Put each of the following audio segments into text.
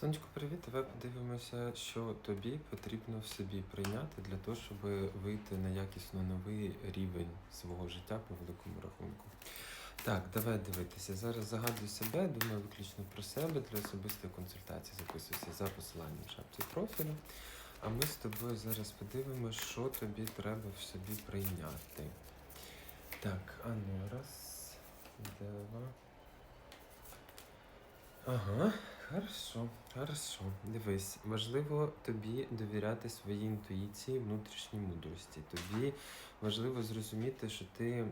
Сонечко, привіт. Давай подивимося, що тобі потрібно в собі прийняти для того, щоб вийти на якісно новий рівень свого життя по великому рахунку. Так, давай дивитися. Зараз загадуй себе, думаю виключно про себе для особистої консультації. Записуйся за посиланням в шапці профілю. А ми з тобою зараз подивимося, що тобі треба в собі прийняти. Так, а ну раз, два. Ага, хорошо, хорошо. Дивись, важливо тобі довіряти своїй інтуїції, внутрішній мудрості. Тобі важливо зрозуміти, що ти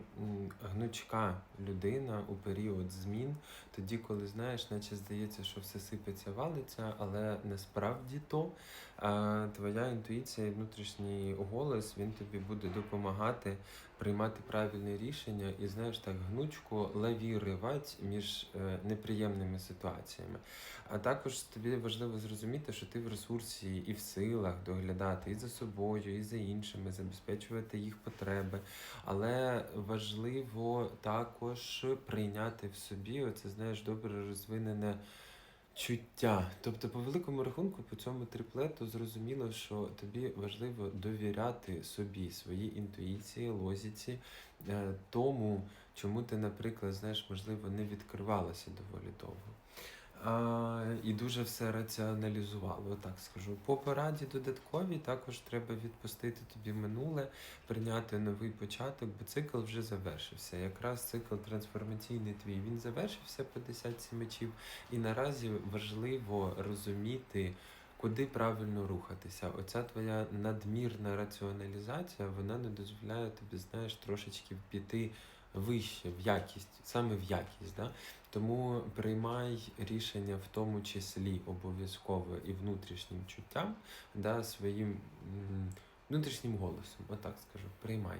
гнучка людина у період змін, тоді, коли знаєш, наче здається, що все сипеться, валиться, але насправді то а, твоя інтуїція і внутрішній голос він тобі буде допомагати приймати правильне рішення і знаєш так гнучко лавірувати між е, неприємними ситуаціями. А також тобі важливо зрозуміти, що ти в ресурсі і в силах доглядати і за собою, і за іншими, забезпечувати їх потреби. Але важливо також прийняти в собі оце, знаєш, добре розвинене. Чуття. Тобто, по великому рахунку, по цьому триплету зрозуміло, що тобі важливо довіряти собі, своїй інтуїції, лозіці, е, тому, чому ти, наприклад, знаєш, можливо, не відкривалася доволі довго. І дуже все раціоналізувало, отак скажу. По пораді додатковій також треба відпустити тобі минуле, прийняти новий початок, бо цикл вже завершився. Якраз цикл трансформаційний твій він завершився по десятці мечів, і наразі важливо розуміти. Куди правильно рухатися? Оця твоя надмірна раціоналізація, вона не дозволяє тобі, знаєш, трошечки піти вище в якість, саме в якість. Да? Тому приймай рішення в тому числі обов'язково і внутрішнім чуттям, да, своїм внутрішнім голосом, отак скажу, приймай.